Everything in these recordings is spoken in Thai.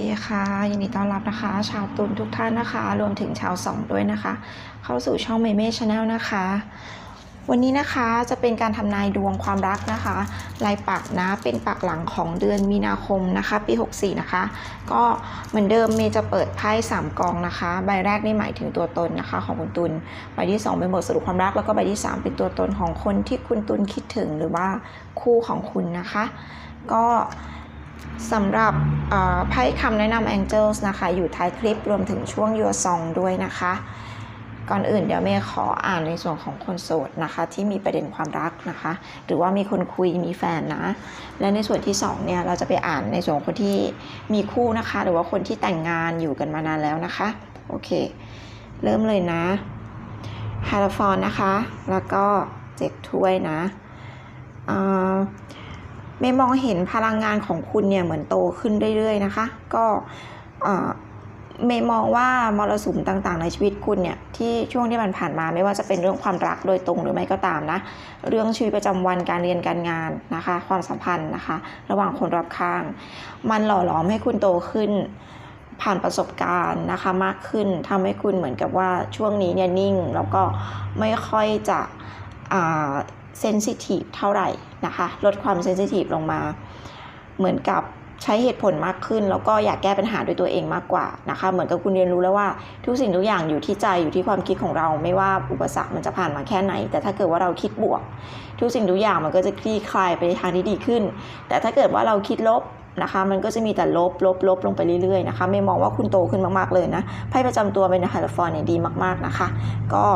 ดีค่ะยินดีต้อนรับนะคะ ชาวตุลทุกท่านนะคะ รวมถึงชาวสองด้วยนะคะ เข้าสู่ช่องเมเม่ชาแนลนะคะ วันนี้นะคะจะเป็นการทำนายดวงความรักนะคะลายปักนะเป็นปักหลังของเดือนมีนาคมนะคะ ปี 64 นะคะ ก็เหมือนเดิมเมย์จะเปิดไพ่3กองนะคะ ใบแรกนี่หมายถึงตัวตนนะคะ ของคุณตุลใบที่ 2 เป็นบทสรุปความรักแล้วก็ใบที่ 3 เป็นตัวตนของคนที่คุณตุลคิดถึงหรือว่าคู่ของคุณนะคะ ก็ สำหรับไพ่คำแนะนำ Angels นะคะ อยู่ท้ายคลิปรวมถึงช่วง Your Song ด้วยนะคะ ก่อนอื่นเดี๋ยวเมย์ขออ่านในส่วนของคนโสดนะคะ ที่มีประเด็นความรักนะคะ หรือว่ามีคนคุยมีแฟนนะ และในส่วนที่สองเนี่ยเราจะไปอ่านในส่วนของคนที่มีคู่นะคะ หรือว่าคนที่แต่งงานอยู่กันมานานแล้วนะคะ โอเค เริ่มเลยนะฮาร์ฟอนนะคะ แล้วก็เจ็ดถ้วยนะอ่า เมย์มองเห็นพลังงานของคุณเนี่ยเหมือนโตขึ้นเรื่อยๆนะคะ ก็เมย์มองว่ามรสุมต่างๆ ในชีวิตคุณเนี่ยที่ช่วงที่มันผ่านมาไม่ว่าจะเป็นเรื่องความรักโดยตรงหรือไม่ก็ตามนะ เรื่องชีวิตประจำวันการเรียนการงานนะคะ ความสัมพันธ์นะคะ ระหว่างคนรอบข้าง มันหล่อหลอมให้คุณโตขึ้น ผ่านประสบการณ์นะคะมากขึ้นทำให้คุณเหมือนกับว่าช่วงนี้เนี่ยนิ่ง แล้วก็ไม่ค่อยจะ เซนซิทีฟเท่าไหร่นะคะ ลดความเซนซิทีฟลงมา เหมือนกับใช้เหตุผลมากขึ้น แล้วก็อยากแก้ปัญหาด้วยตัวเองมากกว่านะคะ เหมือนกับคุณเรียนรู้แล้วว่าทุกสิ่งทุกอย่างอยู่ที่ใจอยู่ที่ความคิดของเรา ไม่ว่าอุปสรรคมันจะผ่านมาแค่ไหน แต่ถ้าเกิดว่าเราคิดบวก ทุกสิ่งทุกอย่างมันก็จะคลี่คลายไปในทางที่ดีขึ้น แต่ถ้าเกิดว่าเราคิดลบนะคะ มันก็จะมีแต่ลบลบลบลงไปเรื่อยๆนะคะไม่มองว่าคุณโตขึ้นมากๆเลยนะไพ่ประจำตัวเป็นฮาร์ฟอนเนี่ยดีมากๆนะคะ ก็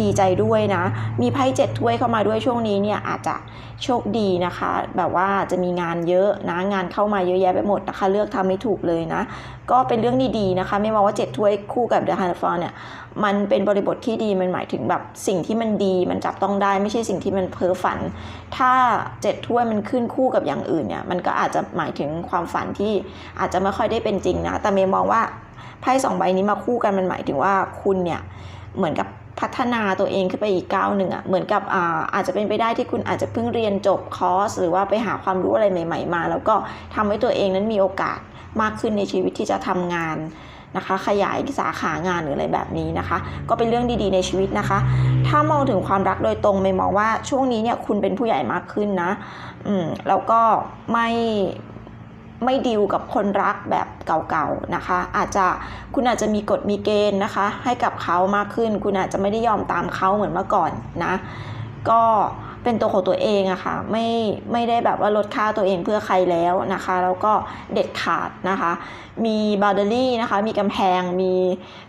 ดีใจด้วยนะ มีไพ่เจ็ดถ้วยเข้ามาด้วยช่วงนี้เนี่ยอาจจะโชคดีนะคะ แบบว่าจะมีงานเยอะนะงานเข้ามาเยอะแยะไปหมดนะคะ เลือกทำไม่ถูกเลยนะ ก็เป็นเรื่องดีๆนะคะ ไม่มองว่าเจ็ดถ้วยคู่กับเดอะฮาร์ฟอนเนี่ย มันเป็นบริบทที่ดีมันหมายถึงแบบสิ่งที่มันดีมันจับต้องได้ไม่ใช่สิ่งที่มันเพ้อฝัน ถ้าเจ็ดถ้วยมันขึ้นคู่กับอย่างอื่นเนี่ยมันก็อาจจะหมายถึงความฝันที่อาจจะไม่ค่อยได้เป็นจริงนะ แต่เมย์มองว่าไพ่สองใบนี้มาคู่กันมันหมายถึงว่าคุณเนี่ยเหมือนกับพัฒนาตัวเองขึ้นไปอีกก้าวหนึ่งอะ่ะเหมือนกับอาอาจจะเป็นไปได้ที่คุณอาจจะเพิ่งเรียนจบคอร์สหรือว่าไปหาความรู้อะไรใหม่ ๆ มา แล้วก็ทำให้ตัวเองนั้นมีโอกาสมากขึ้นในชีวิตที่จะทำงาน นะคะ ขยายสาขางานหรืออะไรแบบนี้นะคะ ก็เป็นเรื่องดีๆในชีวิตนะคะ ถ้ามองถึงความรักโดยตรงไม่มองว่าช่วงนี้เนี่ยคุณเป็นผู้ใหญ่มากขึ้นนะอืมแล้วก็ไม่ไม่ดิวกับคนรักแบบเก่าๆนะคะ อาจจะคุณอาจจะมีกฎมีเกณฑ์นะคะ ให้กับเขามากขึ้น คุณอาจจะไม่ได้ยอมตามเขาเหมือนเมื่อก่อนนะ ก็ เป็นตัวของตัวเองอะค่ะไม่ไม่ได้แบบว่าลดค่าตัวเองเพื่อใครแล้วนะคะ แล้วก็เด็ดขาดนะคะ มีบา u เดอรี่นะคะมีกำแพงมี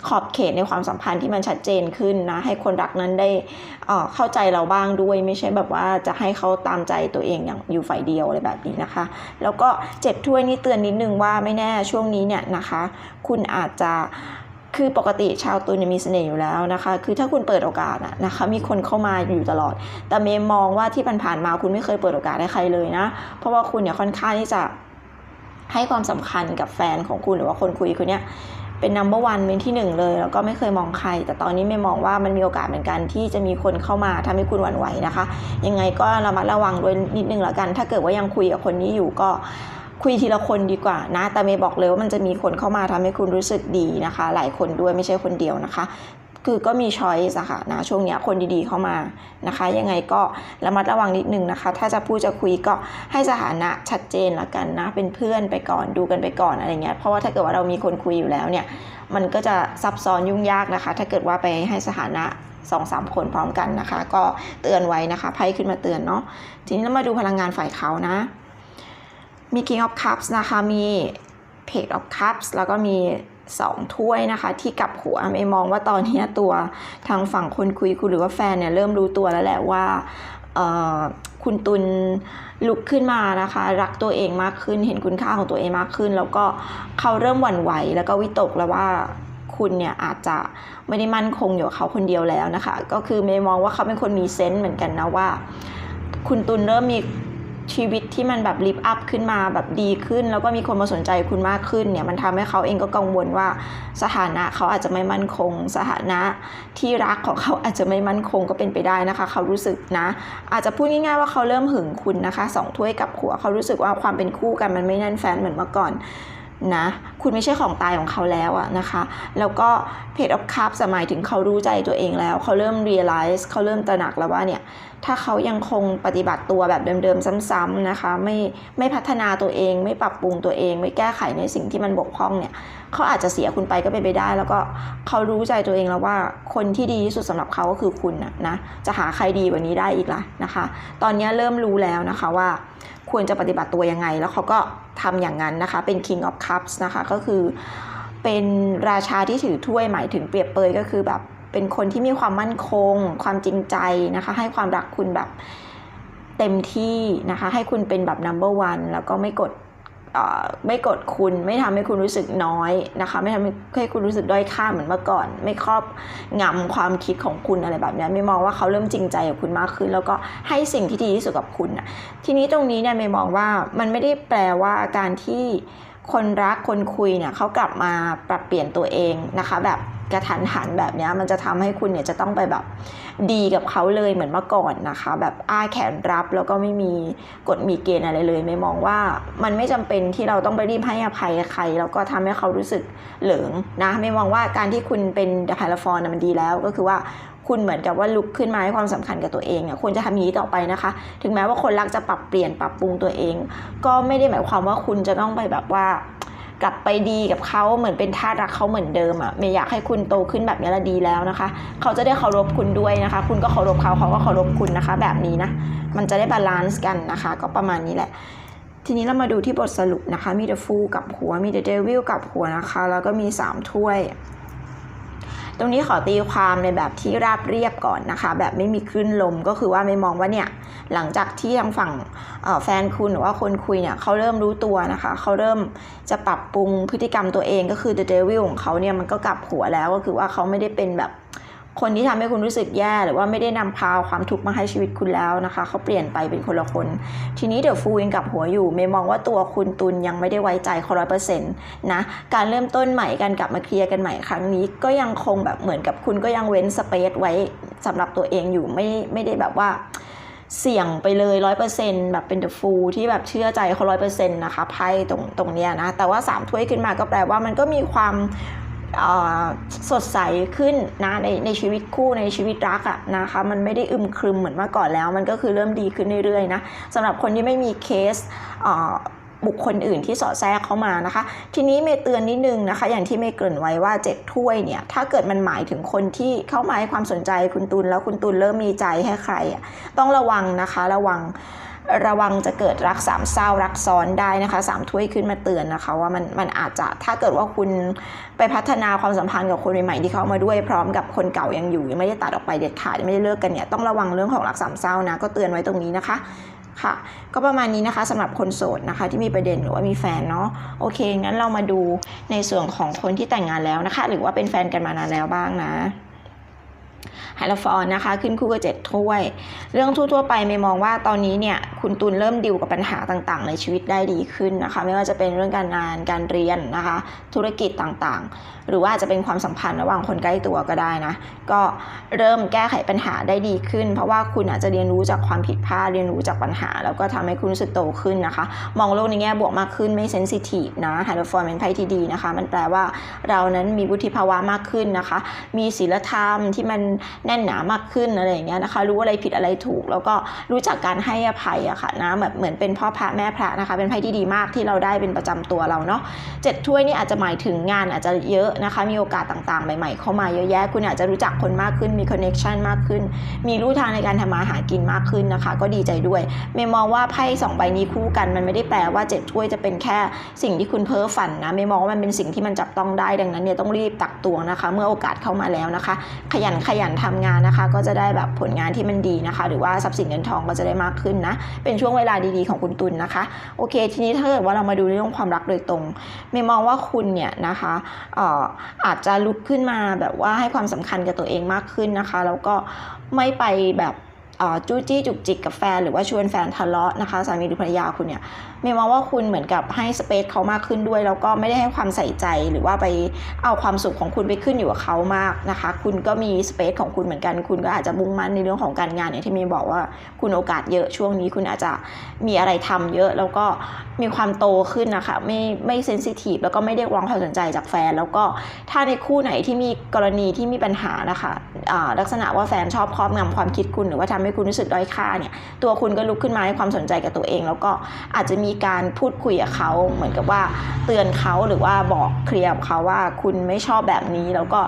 ขอบเขตในความสัมพันธ์ที่มันชัดเจนขึ้นนะให้คนรักนั้นได้เอ่อเข้าใจเราบ้างด้วย ไม่ใช่แบบว่าจะให้เขาตามใจตัวเองอย่างอยู่ฝ่ายเดียวอะไรแบบนี้นะคะ แล้วก็เจ็ดถ้วยนี่เตือนนิดนึงว่าไม่แน่ช่วงนี้เนี่ยนะคะ คุณอาจจะ คือปกติชาวตุลเนี่ยมีเสน่ห์อยู่แล้วนะคะ คือถ้าคุณเปิดโอกาสอะนะคะ มีคนเข้ามาอยู่ตลอด แต่เมย์มองว่าที่ผ่านๆมาคุณไม่เคยเปิดโอกาสให้ใครเลยนะ เพราะว่าคุณเนี่ยค่อนข้างที่จะให้ความสำคัญกับแฟนของคุณหรือว่าคนคุยคนเนี้ยเป็น number one เป็นที่หนึ่งเลย แล้วก็ไม่เคยมองใคร แต่ตอนนี้ไม่มองว่ามันมีโอกาสเหมือนกันที่จะมีคนเข้ามาทำให้คุณหวั่นไหวนะคะ ยังไงก็ระมัดระวังด้วยนิดนึงแล้วกัน ถ้าเกิดว่ายังคุยกับคนนี้อยู่ก็ คุยทีละคนดีกว่านะ แต่เมย์บอกเลยว่ามันจะมีคนเข้ามาทำให้คุณรู้สึกดีนะคะ หลายคนด้วยไม่ใช่คนเดียวนะคะ คือก็มีช้อยส์อะค่ะนะช่วงเนี้ยคนดีๆเข้ามานะคะ ยังไงก็ระมัดระวังนิดนึงนะคะ ถ้าจะพูดจะคุยก็ให้สถานะชัดเจนละกันนะ เป็นเพื่อนไปก่อนดูกันไปก่อนอะไรเงี้ย เพราะว่าถ้าเกิดว่าเรามีคนคุยอยู่แล้วเนี่ย มันก็จะซับซ้อนยุ่งยากนะคะ ถ้าเกิดว่าไปให้สถานะสองสามคนพร้อมกันนะคะ ก็เตือนไว้นะคะไพ่ขึ้นมาเตือนเนาะทีนี้เรามาดูพลังงานฝ่ายเขานะ มี King of Cups นะคะ มี Page of Cups แล้วก็มี 2 ถ้วยนะคะ ที่กลับหัวไม่มองว่าตอนนี้ตัวทางฝั่งคนคุยคุณหรือว่าแฟนเนี่ยเริ่มรู้ตัวแล้วแหละว่าคุณตุลลุกขึ้นมานะคะ รักตัวเองมากขึ้น เห็นคุณค่าของตัวเองมากขึ้น แล้วก็เขาเริ่มหวั่นไหวแล้วก็วิตกแล้วว่าคุณเนี่ยอาจจะไม่ได้มั่นคงอยู่กับเขาคนเดียวแล้วนะคะ ก็คือเมย์มองว่าเขาเป็นคนมีเซนส์เหมือนกันนะว่า คุณตุลเริ่มมี ชีวิตที่มันแบบลิฟต์อัพขึ้นมาแบบดีขึ้น แล้วก็มีคนมาสนใจคุณมากขึ้นเนี่ยมันทำให้เขาเองก็กังวลว่าสถานะเขาอาจจะไม่มั่นคง สถานะที่รักของเขาอาจจะไม่มั่นคงก็เป็นไปได้นะคะ เขารู้สึกนะ อาจจะพูดง่ายๆว่าเขาเริ่มหึงคุณนะคะสองถ้วยกับหัวเขารู้สึกว่าความเป็นคู่กันมันไม่แน่นแฟนเหมือนเมื่อก่อนนะคุณไม่ใช่ของตายของเขาแล้วอะนะคะ แล้วก็เพจออฟคัพหมายถึงเขารู้ใจตัวเองแล้ว เขาเริ่ม realize เขาเริ่มตระหนักแล้วว่าเนี่ยถ้าเขายังคงปฏิบัติตัวแบบเดิมๆซ้ำๆนะคะไม่ไม่พัฒนาตัวเอง ไม่ปรับปรุงตัวเอง ไม่แก้ไขในสิ่งที่มันบกพร่องเนี่ยเขาอาจจะเสียคุณไปก็เป็นไปได้ แล้วก็เขารู้ใจตัวเองแล้วว่าคนที่ดีที่สุดสำหรับเขาก็คือคุณนะนะจะหาใครดีกว่านี้ได้อีกล่ะนะคะ ตอนนี้เริ่มรู้แล้วนะคะว่าควรจะปฏิบัติตัวยังไง แล้วเขาก็ทำอย่างนั้นนะคะ เป็น King of Cups นะคะก็คือเป็นราชาที่ถือถ้วยหมายถึงเปรียบเปยก็คือแบบ เป็นคนที่มีความมั่นคง ความจริงใจนะคะ ให้ความรักคุณแบบเต็มที่นะคะ ให้คุณเป็นแบบ number one แล้วก็ไม่กดไม่กดคุณไม่ทำให้คุณรู้สึกน้อยนะคะ ไม่ทำให้คุณรู้สึกด้อยค่าเหมือนเมื่อก่อน ไม่ครอบงำความคิดของคุณอะไรแบบนี้ไม่มองว่าเขาเริ่มจริงใจกับคุณมากขึ้น แล้วก็ให้สิ่งที่ดีที่สุดกับคุณนะทีนี้ตรงนี้เนี่ยเมย์มองว่ามันไม่ได้แปลว่าการที่คนรักคนคุยเนี่ยเขากลับมาปรับเปลี่ยนตัวเองนะคะแบบ กระทันหันแบบนี้มันจะทำให้คุณเนี่ยจะต้องไปแบบดีกับเขาเลยเหมือนเมื่อก่อนนะคะ แบบอ้าแขนรับแล้วก็ไม่มีกฎมีเกณฑ์อะไรเลย ไม่มองว่ามันไม่จำเป็นที่เราต้องไปรีบให้อภัยใคร แล้วก็ทำให้เขารู้สึกเหลิงนะไม่มองว่าการที่คุณเป็นเดอะพาราฟอนมันดีแล้วก็คือว่าคุณเหมือนกับว่าลุกขึ้นมาให้ความสำคัญกับตัวเองอะควรจะทำอย่างนี้ต่อไปนะคะ ถึงแม้ว่าคนรักจะปรับเปลี่ยนปรับปรุงตัวเอง ก็ไม่ได้หมายความว่าคุณจะต้องไปแบบว่า กลับไปดีกับเขาเหมือนเป็นทาสรักเขาเหมือนเดิมอะไม่อยากให้คุณโตขึ้นแบบนี้ละดีแล้วนะคะ เขาจะได้เคารพคุณด้วยนะคะ คุณก็เคารพเขาเขาก็เคารพคุณนะคะ แบบนี้นะมันจะได้บาลานซ์กันนะคะ ก็ประมาณนี้แหละทีนี้เรามาดูที่บทสรุปนะคะ มีเดฟูกับหัว มี The Devil กับหัวนะคะ แล้วก็มี 3 ถ้วย ตรงนี้ขอตีความในแบบที่ราบเรียบก่อนนะคะ แบบไม่มีคลื่นลมก็คือว่าไม่มองว่าเนี่ยหลังจากที่ทางฝั่งแฟนคุณหรือว่าคนคุยเนี่ยเขาเริ่มรู้ตัวนะคะเขาเริ่มจะปรับปรุงพฤติกรรมตัวเองก็คือ The Devil ของเขาเนี่ยมันก็กลับหัวแล้วก็คือว่าเขาไม่ได้เป็นแบบ คนที่ทำให้คุณรู้สึกแย่หรือว่าไม่ได้นำพาความทุกข์มาให้ชีวิตคุณแล้วนะคะ เขาเปลี่ยนไปเป็นคนละคน ทีนี้เดี๋ยวฟูยังกับหัวอยู่เมย์มองว่าตัวคุณตุลยังไม่ได้ไว้ใจเขาร้อยเปอร์เซ็นต์นะการเริ่มต้นใหม่การกลับมาเคลียร์กันใหม่ครั้งนี้ ก็ยังคงแบบเหมือนกับคุณก็ยังเว้นสเปซไว้สำหรับตัวเองอยู่ไม่ไม่ได้แบบว่าเสี่ยงไปเลยร้อยเปอร์เซ็นแบบเป็นเดอะฟูที่แบบเชื่อใจเขาร้อยเปอร์เซ็นต์นะคะไพ่ตรงตรงเนี้ยนะ แต่ว่าสามถ้วยขึ้นมาก็แปลว่ามันก็มีความ สดใสขึ้นนะในในชีวิตคู่ในชีวิตรักอะนะคะมันไม่ได้อึมครึมเหมือนเมื่อก่อนแล้ว มันก็คือเริ่มดีขึ้นเรื่อยๆนะสำหรับคนที่ไม่มีเคสบุคคลอื่นที่สอดแทรกเข้ามานะคะ ทีนี้เมย์เตือนนิดนึงนะคะ อย่างที่เมย์เกริ่นไว้ว่าเจ็ดถ้วยเนี่ย ถ้าเกิดมันหมายถึงคนที่เข้ามาให้ความสนใจคุณตุลแล้วคุณตุลเริ่มมีใจให้ใครอะต้องระวังนะคะ ระวัง ระวังจะเกิดรักสามเศร้ารักซ้อนได้นะคะสามถ้วยขึ้นมาเตือนนะคะว่ามันมันอาจจะถ้าเกิดว่าคุณไปพัฒนาความสัมพันธ์กับคนใหม่ๆที่เข้ามาด้วยพร้อมกับคนเก่ายังอยู่ยังไม่ได้ตัดออกไปเด็ดขาดไม่ได้เลิกกันเนี่ยต้องระวังเรื่องของรักสามเศร้านะก็เตือนไว้ตรงนี้นะคะค่ะก็ประมาณนี้นะคะสำหรับคนโสดนะคะที่มีประเด็นหรือว่ามีแฟนเนาะโอเคงั้นเรามาดูในส่วนของคนที่แต่งงานแล้วนะคะ หรือว่าเป็นแฟนกันมานานแล้วบ้างนะ ไฮโลฟอนนะคะขึ้นคู่กับเจ็ดถ้วย เรื่องทั่วๆไปไม่มองว่าตอนนี้เนี่ยคุณตุลเริ่มดิวกับปัญหาต่างๆ ในชีวิตได้ดีขึ้นนะคะไม่ว่าจะเป็นเรื่องการงานการเรียนนะคะ ธุรกิจต่างๆ หรือว่าจะเป็นความสัมพันธ์ระหว่างคนใกล้ตัวก็ได้นะ ก็เริ่มแก้ไขปัญหาได้ดีขึ้น เพราะว่าคุณอาจจะเรียนรู้จากความผิดพลาดเรียนรู้จากปัญหา แล้วก็ทำให้คุณรู้สึกโตขึ้นนะคะ มองโลกในแง่บวกมากขึ้นไม่เซนซิทีฟนะไฮโดรฟอนเป็นไพ่ที่ดีนะคะ มันแปลว่าเรานั้นมีวุฒิภาวะมากขึ้นนะคะ มีศีลธรรมที่มันแน่นหนามากขึ้นอะไรอย่างเงี้ยนะคะ รู้อะไรผิดอะไรถูก แล้วก็รู้จักการให้อภัยอะค่ะนะแบบเหมือนเป็นพ่อพระแม่พระนะคะ เป็นไพ่ที่ดีมากที่เราได้เป็นประจำตัวเราเนาะเจ็ดถ้วยนี่อาจจะหมายถึงงานอาจจะเยอะนะคะ มีโอกาสต่างๆ ใหม่ ๆ เข้ามาเยอะแยะ คุณอาจจะรู้จักคนมากขึ้น มีคอนเน็ชันมากขึ้น มีรู้ทางในการทำมาหากินมากขึ้นนะคะ ก็ดีใจด้วย เมมองว่าไพ่สองใบนี้คู่กันมันไม่ได้แปลว่าเจ็ดถ้วยจะเป็นแค่สิ่งที่คุณเพ้อฝันนะเมมองว่ามันเป็นสิ่งที่มันจับต้องได้ดังนั้นเนี่ยต้องรีบตักตวงนะคะ เมื่อโอกาสเข้ามาแล้วนะคะ ขยันขยยันทำงานนะคะ ก็จะได้แบบผลงานที่มันดีนะคะ หรือว่าทรัพย์สินเงินทองก็จะได้มากขึ้นนะ เป็นช่วงเวลาดีๆของคุณตุลนะคะ โอเค ทีนี้ถ้าเกิดว่าเรามาดูเรื่องความรักโดยตรงไม่มองว่าคุณเนี่ยนะคะอออาจจะลุกขึ้นมาแบบว่าให้ความสำคัญกับตัวเองมากขึ้นนะคะ แล้วก็ไม่ไปแบบ จู้จี้จุกจิกกับแฟน หรือว่าชวนแฟนทะเลาะนะคะสามีหรือภรรยาคุณเนี่ยเมย์มองว่าคุณเหมือนกับให้สเปซเขามากขึ้นด้วย แล้วก็ไม่ได้ให้ความใส่ใจหรือว่าไปเอาความสุขของคุณไปขึ้นอยู่กับเขามากนะคะ คุณก็มีสเปซของคุณเหมือนกัน คุณก็อาจจะมุ่งมั่นในเรื่องของการงานอย่างที่เมย์บอกว่าคุณโอกาสเยอะช่วงนี้คุณอาจจะมีอะไรทำเยอะแล้วก็มีความโตขึ้นนะคะ ไม่ไม่เซนซิทีฟแล้วก็ไม่เรียกร้องความสนใจจากแฟน แล้วก็ถ้าในคู่ไหนที่มีกรณีที่มีปัญหานะคะอ่าลักษณะว่าแฟนชอบครอบงำความคิดคุณหรือว่าทำให้คุณรู้สึกด้อยค่าเนี่ยตัวคุณก็ลุกขึ้นมาให้ความสนใจกับตัวเอง แล้วก็อาจจะมีการพูดคุยกับเขาเหมือนกับว่าเตือนเขาหรือว่าบอกเคลียร์กับเขาว่าคุณไม่ชอบแบบนี้แล้วก็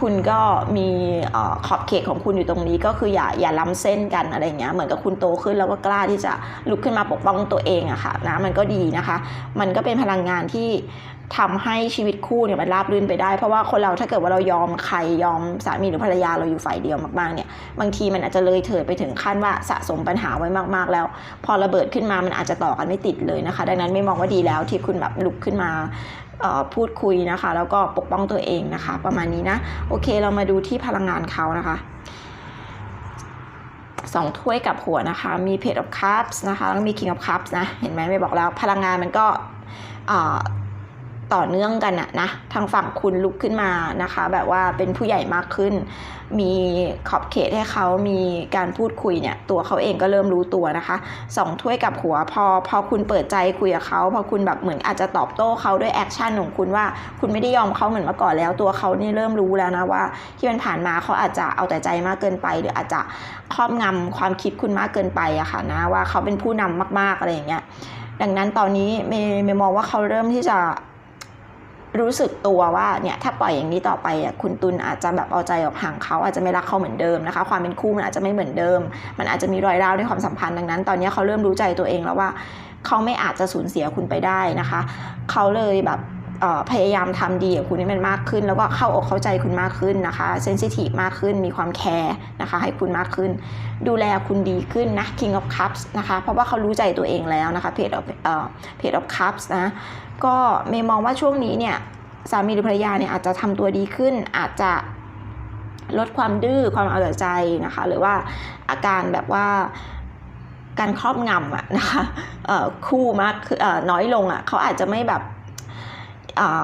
คุณก็มีอขอบเขตของคุณอยู่ตรงนี้ ก็คืออย่าอย่าล้ำเส้นกันอะไรเงี้ยเหมือนกับคุณโตขึ้นแล้วก็กล้าที่จะลุกขึ้นมาปกป้องตัวเองอะค่ะนะมันก็ดีนะคะ มันก็เป็นพลังงานที่ ทำให้ชีวิตคู่เนี่ยมันราบรื่นไปได้ เพราะว่าคนเราถ้าเกิดว่าเรายอมใครยอมสามีหรือภรรยาเราอยู่ฝ่ายเดียวมากๆเนี่ยบางทีมันอาจจะเลยเถิดไปถึงขั้นว่าสะสมปัญหาไว้มากๆ แล้ว พอระเบิดขึ้นมามันอาจจะต่อกันไม่ติดเลยนะคะ ดังนั้นไม่มองว่าดีแล้วที่คุณแบบลุกขึ้นมาพูดคุยนะคะ แล้วก็ปกป้องตัวเองนะคะ ประมาณนี้นะโอเคเรามาดูที่พลังงานเขานะคะสองถ้วยกับหัวนะคะ มี Page of Cups นะคะ แล้วมี King of Cups นะ เห็นไหมไม่บอกแล้ว พลังงานมันก็ ต่อเนื่องกันอะนะทางฝั่งคุณลุกขึ้นมานะคะ แบบว่าเป็นผู้ใหญ่มากขึ้น มีขอบเขตให้เขามีการพูดคุยเนี่ย ตัวเขาเองก็เริ่มรู้ตัวนะคะสองถ้วยกับหัวพอพอคุณเปิดใจคุยกับเขาพอคุณแบบเหมือนอาจจะตอบโต้เขาด้วยแอคชั่นของคุณว่า คุณไม่ได้ยอมเขาเหมือนเมื่อก่อนแล้ว ตัวเขานี่เริ่มรู้แล้วนะว่า ที่มันผ่านมาเขาอาจจะเอาแต่ใจมากเกินไป หรืออาจจะครอบงำความคิดคุณมากเกินไปอะค่ะนะว่าเขาเป็นผู้นำมากๆอะไรอย่างเงี้ยดังนั้นตอนนี้เมย์มองว่าเขาเริ่มที่จะ รู้สึกตัวว่าเนี่ยถ้าปล่อยอย่างนี้ต่อไปอะคุณตุลอาจจะแบบเอาใจออกห่างเขาอาจจะไม่รักเขาเหมือนเดิมนะคะ ความเป็นคู่มันอาจจะไม่เหมือนเดิม มันอาจจะมีรอยร้าวในความสัมพันธ์ดังนั้น ตอนนี้เขาเริ่มรู้ใจตัวเองแล้วว่าเขาไม่อาจจะสูญเสียคุณไปได้นะคะ เขาเลยแบบ พยายามทำดีกับคุณให้มันมากขึ้น แล้วก็เข้าอกเข้าใจคุณมากขึ้นนะคะเซนซิทีฟมากขึ้น มีความแคร์นะคะ ให้คุณมากขึ้น ดูแลคุณดีขึ้นนะ King of Cups นะคะ เพราะว่าเขารู้ใจตัวเองแล้วนะคะ Page of เอ่อ Page of Cups นะก็เมย์มองว่าช่วงนี้เนี่ยสามีหรือภรรยาเนี่ยอาจจะทำตัวดีขึ้น อาจจะลดความดื้อความเอาแต่ใจนะคะ หรือว่าอาการแบบว่าการครอบงำอะนะคะคู่มากคือน้อยลงอะเขาอาจจะไม่แบบ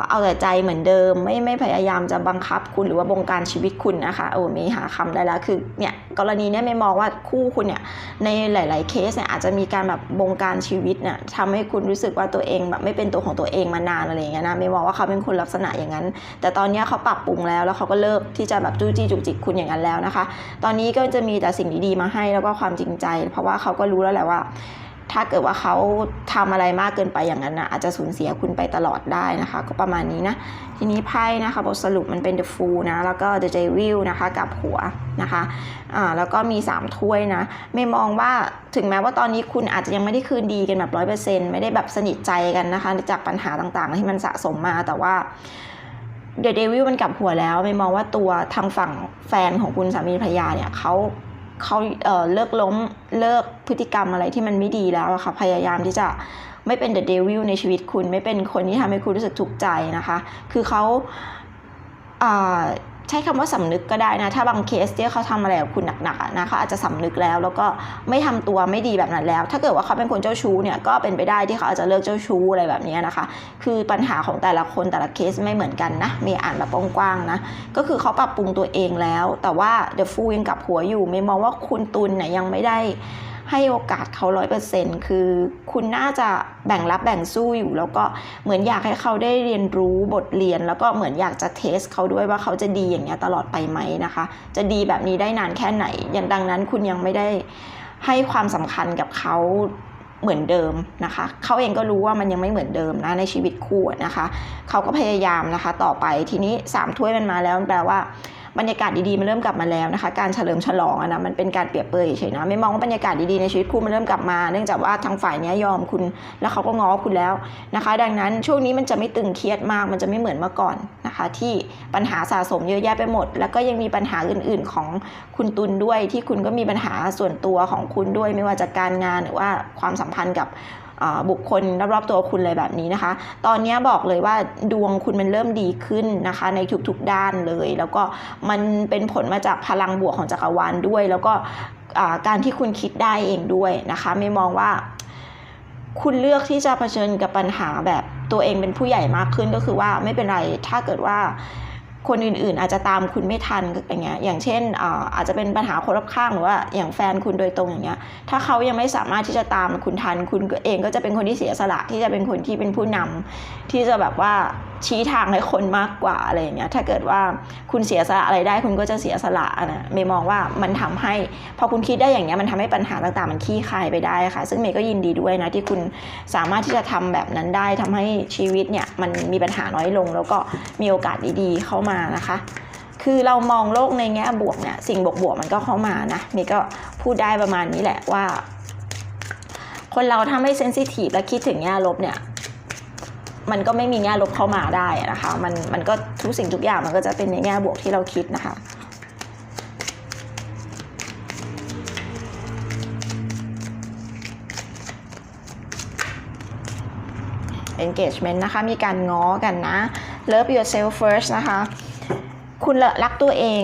เอาแต่ใจเหมือนเดิม ไม่ไม่พยายามจะบังคับคุณหรือว่าบงการชีวิตคุณนะคะโอ้มีหาคำได้แล้วคือเนี่ยกรณีเนี้ยไม่มองว่าคู่คุณเนี่ยในหลาย ๆเคสเนี่ยอาจจะมีการแบบบงการชีวิตเนี่ยทำให้คุณรู้สึกว่าตัวเองแบบไม่เป็นตัวของตัวเองมานานอะไรอย่างเงี้ยนะไม่มองว่าเขาเป็นคนลักษณะอย่างนั้น แต่ตอนเนี้ยเขาปรับปรุงแล้วแล้วเขาก็เลิกที่จะแบบจู้จี้จุกจิกคุณอย่างนั้นแล้วนะคะ ตอนนี้ก็จะมีแต่สิ่งดีๆมาให้แล้วก็ความจริงใจ เพราะว่าเขาก็รู้แล้วแหละว่า ถ้าเกิดว่าเขาทำอะไรมากเกินไปอย่างนั้นนะอาจจะสูญเสียคุณไปตลอดได้นะคะ ก็ประมาณนี้นะ ทีนี้ไพ่นะคะบทสรุปมันเป็น The Fool นะ แล้วก็ The Devil นะคะกับหัวนะคะอ่าแล้วก็มี 3 ถ้วยนะไม่มองว่าถึงแม้ว่าตอนนี้คุณอาจจะยังไม่ได้คืนดีกันแบบร้อยเปอร์เซ็นต์ไม่ได้แบบสนิทใจกันนะคะ จากปัญหาต่างๆ ที่มันสะสมมาแต่ว่าเดอะเดวิลมันกลับหัวแล้วไม่มองว่าตัวทางฝั่งแฟนของคุณสามีภรรยาเนี่ยเขา เขาเอ่อเลิกล้มเลิกพฤติกรรมอะไรที่มันไม่ดีแล้วอะค่ะพยายามที่จะไม่เป็นเดอะเดวิลในชีวิตคุณไม่เป็นคนที่ทำให้คุณรู้สึกทุกข์ใจนะคะ คือเขาอ่า ใช้คำว่าสำนึกก็ได้นะ ถ้าบางเคสที่เขาทำอะไรกับคุณหนักๆนะเขาอาจจะสำนึกแล้ว แล้วก็ไม่ทำตัวไม่ดีแบบนั้นแล้ว ถ้าเกิดว่าเขาเป็นคนเจ้าชู้เนี่ยก็เป็นไปได้ที่เขาอาจจะเลิกเจ้าชู้อะไรแบบนี้นะคะ คือปัญหาของแต่ละคนแต่ละเคสไม่เหมือนกันนะมีอ่านแบบกว้างๆนะก็คือเขาปรับปรุงตัวเองแล้ว แต่ว่า The Fool ยังกลับหัวอยู่ไม่มองว่าคุณตุลเนี่ยยังไม่ได้ ให้โอกาสเขาร้อยเปอร์เซ็นต์คือคุณน่าจะแบ่งรับแบ่งสู้อยู่ แล้วก็เหมือนอยากให้เขาได้เรียนรู้บทเรียน แล้วก็เหมือนอยากจะเทสเขาด้วยว่าเขาจะดีอย่างเงี้ยตลอดไปไหมนะคะ จะดีแบบนี้ได้นานแค่ไหน อย่างดังนั้นคุณยังไม่ได้ให้ความสำคัญกับเขาเหมือนเดิมนะคะ เขาเองก็รู้ว่ามันยังไม่เหมือนเดิมนะในชีวิตคู่นะคะ เขาก็พยายามนะคะ ต่อไปทีนี้3ถ้วยมันมาแล้วมันแปลว่า บรรยากาศดีๆมันเริ่มกลับมาแล้วนะคะ การเฉลิมฉลองอะนะมันเป็นการเปรียบเปรยเฉยนะไม่มองว่าบรรยากาศดีๆในชีวิตคู่มันเริ่มกลับมา เนื่องจากว่าทางฝ่ายนี้ยยอมคุณ แล้วเขาก็ง้อคุณแล้วนะคะ ดังนั้นช่วงนี้มันจะไม่ตึงเครียดมากมันจะไม่เหมือนเมื่อก่อน นะคะ ที่ปัญหาสะสมเยอะแยะไปหมด แล้วก็ยังมีปัญหาอื่น ๆ ของคุณตุลด้วย ที่คุณก็มีปัญหาส่วนตัวของคุณด้วย ไม่ว่าจากการงานหรือว่าความสัมพันธ์กับบุคคลรอบๆตัวคุณเลยแบบนี้นะคะ ตอนนี้บอกเลยว่าดวงคุณมันเริ่มดีขึ้นนะคะ ในทุกๆด้านเลย แล้วก็มันเป็นผลมาจากพลังบวกของจักรวาลด้วย แล้วก็การที่คุณคิดได้เองด้วยนะคะ ไม่มองว่า คุณเลือกที่จะเผชิญกับปัญหาแบบตัวเองเป็นผู้ใหญ่มากขึ้นก็คือว่าไม่เป็นไรถ้าเกิดว่า คนอื่นๆ อาจจะตามคุณไม่ทันอย่างเงี้ยอย่างเช่นอาจจะเป็นปัญหาคนรอบข้างหรือว่าอย่างแฟนคุณโดยตรงอย่างเงี้ยถ้าเขายังไม่สามารถที่จะตามคุณทัน คุณเองก็จะเป็นคนที่เสียสละที่จะเป็นคนที่เป็นผู้นำที่จะแบบว่าชี้ทางให้คนมากกว่าอะไรอย่างเงี้ยถ้าเกิดว่าคุณเสียสละอะไรได้คุณก็จะเสียสละนะเมย์มองว่ามันทำให้พอคุณคิดได้อย่างเงี้ยมันทำให้ปัญหาต่างๆ มันขี้คายไปได้ค่ะ ซึ่งเมย์ก็ยินดีด้วยนะที่คุณสามารถที่จะทำแบบนั้นได้ทำให้ชีวิตเนี่ยมันมีปัญหาน้อยลง แล้วก็มีโอกาสดีๆเข้ามานะคะ คือเรามองโลกในแง่บวกเนี่ยสิ่งบวกๆมันก็เข้ามานะเมย์ก็พูดได้ประมาณนี้แหละว่า คนเราถ้าไม่เซนซิทีฟและคิดถึงแง่ลบเนี่ยมันก็ไม่มีแง่ลบเข้ามาได้นะคะ มันมันก็ทุกสิ่งทุกอย่างมันก็จะเป็นในแง่บวกที่เราคิดนะคะ engagement นะคะ มีการง้อกันนะ love yourself first นะคะ คุณรักตัวเอง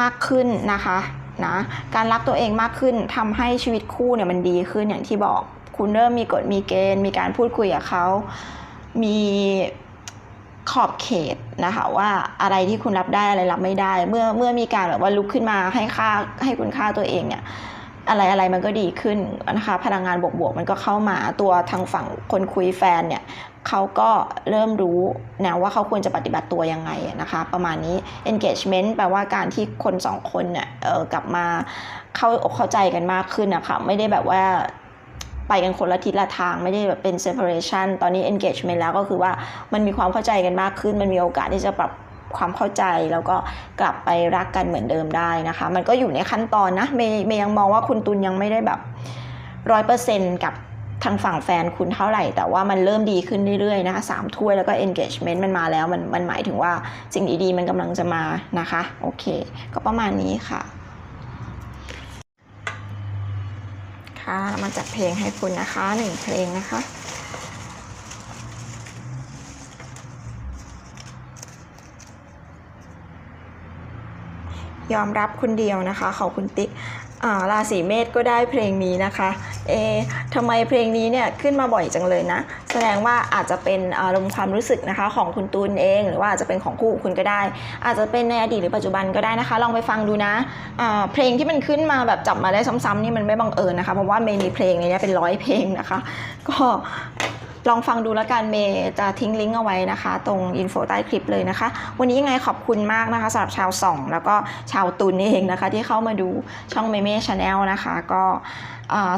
มากขึ้นนะคะนะการรักตัวเองมากขึ้นทำให้ชีวิตคู่เนี่ยมันดีขึ้นอย่างที่บอก คุณเริ่มมีกฎมีเกณฑ์ มีการพูดคุยกับเขามีขอบเขตนะคะว่าอะไรที่คุณรับได้อะไรรับไม่ได้ เมื่อเมื่อมีการแบบว่าลุกขึ้นมาให้ค่าให้คุณค่าตัวเองเนี่ยอะไรอะไรมันก็ดีขึ้นนะคะพลังงานบวกๆมันก็เข้ามาตัวทางฝั่งคนคุยแฟนเนี่ย เขาก็เริ่มรู้นะว่าเขาควรจะปฏิบัติตัวยังไงนะคะ ประมาณนี้ engagement แปลว่าการที่คนสองคนเนี่ยกลับมาเข้าอกเข้าใจกันมากขึ้นนะคะไม่ได้แบบว่าไปกันคนละทิศละทางไม่ได้แบบเป็น separation ตอนนี้ engagement แล้วก็คือว่ามันมีความเข้าใจกันมากขึ้น มันมีโอกาสที่จะปรับความเข้าใจแล้วก็กลับไปรักกันเหมือนเดิมได้นะคะ มันก็อยู่ในขั้นตอนนะเมย์เมย์ยังมองว่าคุณตุลยังไม่ได้แบบร้อยเปอร์เซ็นต์กับ ทางฝั่งแฟนคุณเท่าไหร่ แต่ว่ามันเริ่มดีขึ้นเรื่อยๆนะคะสามถ้วยแล้วก็ engagement มันมาแล้ว มันมันหมายถึงว่าสิ่งดีๆ มันกำลังจะมานะคะ โอเค ก็ประมาณนี้ค่ะ ค่ะมาจัดเพลงให้คุณนะคะหนึ่งเพลงนะคะยอมรับคนเดียวนะคะ ของคุณติ๊กอ่าราศีเมษก็ได้เพลงนี้นะคะ เอ๊ทำไมเพลงนี้เนี่ยขึ้นมาบ่อยจังเลยนะ แสดงว่าอาจจะเป็นอารมณ์ความรู้สึกนะคะของคุณตูนเอง หรือว่าอาจจะเป็นของคู่คุณก็ได้ อาจจะเป็นในอดีตหรือปัจจุบันก็ได้นะคะ ลองไปฟังดูนะะเพลงที่มันขึ้นมาแบบจับมาได้ซ้ำๆนี่มันไม่บังเอิญนะคะ เพราะว่าเมนีเพลงในนี้เป็นร้อยเพลงนะคะ ก็ ลองฟังดูแล้วกันเมย์จะทิ้งลิงก์เอาไว้นะคะ ตรงอินโฟใต้คลิปเลยนะคะ วันนี้ยังไงขอบคุณมากนะคะสำหรับชาวส่องแล้วก็ชาวตุนเองนะคะ ที่เข้ามาดูช่องเมเม่ชาแนลนะคะ ก็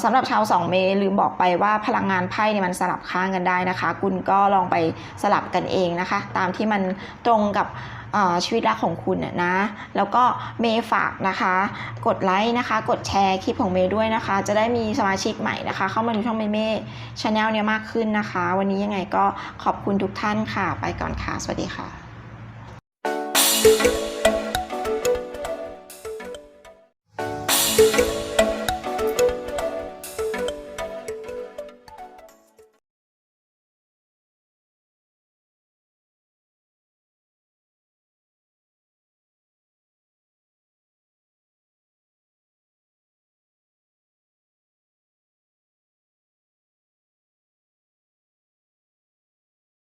สำหรับชาวสองเมย์ลืมบอกไปว่าพลังงานไพ่เนี่ยมันสลับข้างกันได้นะคะ คุณก็ลองไปสลับกันเองนะคะ ตามที่มันตรงกับ ชีวิตรักของคุณน่ะนะ แล้วก็เมย์ฝากนะคะ กดไลค์นะคะ กดแชร์คลิปของเมย์ด้วยนะคะ จะได้มีสมาชิกใหม่นะคะ เข้ามาดูช่องเมย์เมย์ชาแนลเนี่ยมากขึ้นนะคะ วันนี้ยังไงก็ขอบคุณทุกท่านค่ะ ไปก่อนค่ะ สวัสดีค่ะ